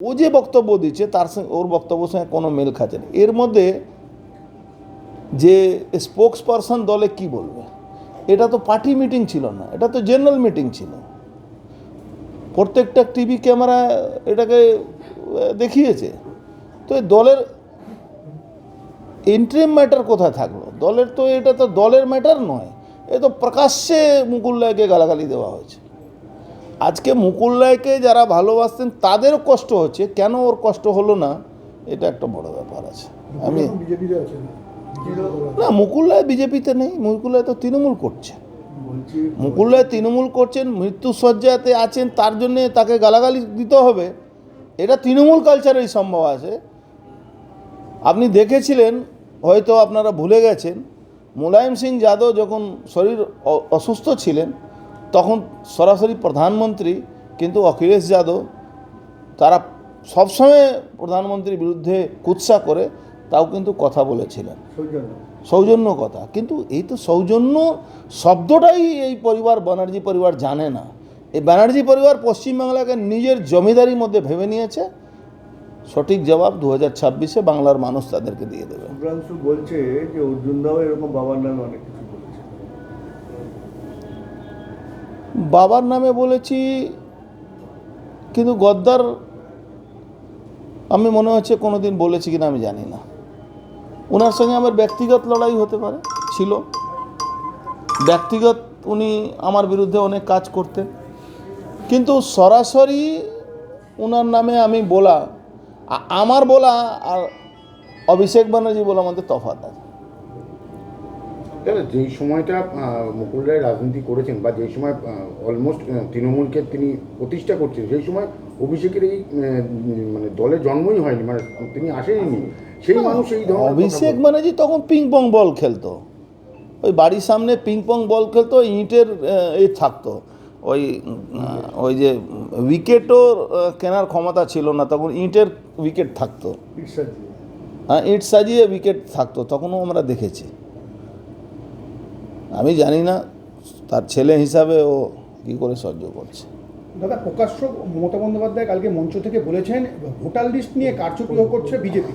ও যে বক্তব্য দিচ্ছে, তার সঙ্গে, ওর বক্তব্যের সঙ্গে কোনো মেল খাচ্ছে না। এর মধ্যে যে স্পোক্স পারসন দলে কি বলবে? এটা তো পার্টি মিটিং ছিল না, এটা তো জেনারেল মিটিং ছিল। প্রত্যেকটা টিভি ক্যামেরা এটাকে দেখিয়েছে। তো দলের ইন্টারিম ম্যাটার কোথায় থাকল? দলের তো এটা তো দলের ম্যাটার নয়, এ তো প্রকাশ্যে মুকুল রায়কে গালাগালি দেওয়া হয়েছে। আজকে মুকুল রায়কে যারা ভালোবাসতেন তাদেরও কষ্ট হচ্ছে। কেন ওর কষ্ট হলো না? এটা একটা বড় ব্যাপার আছে। আমি না? মুকুল রায় বিজেপিতে নেই। মুকুল রায় তো তৃণমূল করছে। বলছি মুকুল রায় তৃণমূল করছেন মৃত্যুসজ্জাতে আছেন তার জন্যে তাকে গালাগালি দিতে হবে। এটা তৃণমূল কালচারেই সম্ভব আছে। আপনি দেখেছিলেন হয়তো আপনারা ভুলে গেছেন মুলায়ম সিং যাদব যখন শরীর অসুস্থ ছিলেন তখন সরাসরি প্রধানমন্ত্রী কিন্তু অখিলেশ যাদব তারা সবসময় প্রধানমন্ত্রীর বিরুদ্ধে কুৎসা করে তাও কিন্তু কথা বলেছিলেন। সৌজন্য। কথা। কিন্তু এই তো সৌজন্য শব্দটাই এই পরিবার ব্যানার্জি পরিবার জানে না। এই ব্যানার্জি পরিবার পশ্চিমবাংলাকে নিজের জমিদারির মধ্যে ভেবে নিয়েছে। সঠিক জবাব দু হাজার ছাব্বিশে বাংলার মানুষ তাদেরকে দিয়ে দেবে। বলছে যে অর্জুন দাও এরকম বাবার নামে অনেক বাবার নামে বলেছি, কিন্তু গদ্দার, আমি মনে হচ্ছে কোনো দিন বলেছি কিনা আমি জানি না। ওনার সঙ্গে আমার ব্যক্তিগত লড়াই হতে পারে, ছিল। ব্যক্তিগত উনি আমার বিরুদ্ধে অনেক কাজ করতেন। কিন্তু সরাসরি ওনার নামে আমি বলা আমার বলা আর অভিষেক ব্যানার্জি বলা আমাদের তফাত আছে। দাদা যেই সময়টা মুকুল রায় রাজনীতি করেছেন বা যেই সময় অলমোস্ট তৃণমূলকে তিনি প্রতিষ্ঠা করছেন সেই সময় অভিষেকের এই মানে দলে জন্মই হয়নি মানে তিনি আসেনি সেই মানুষ এই ধরনের অভিষেক বলে। ব্যানার্জি তখন পিং পং বল খেলতো। ওই বাড়ির সামনে পিং পং বল খেলতো ইঁটের এই থাকতো। ওই ওই যে উইকেটও কেনার ক্ষমতা ছিল না তখন ইঁটের উইকেট থাকতো। হ্যাঁ ইট সাজিয়ে উইকেট থাকতো তখনও আমরা দেখেছি। আমি জানি না, তার ছেলে হিসাবে ও কি করে সহ্য করছে। দাদা প্রকাশ্য মমতা বন্দ্যোপাধ্যায় কালকে মঞ্চ থেকে বলেছেন, ভোটার লিস্ট নিয়ে কার্যপ্রয়োগ করছে বিজেপি।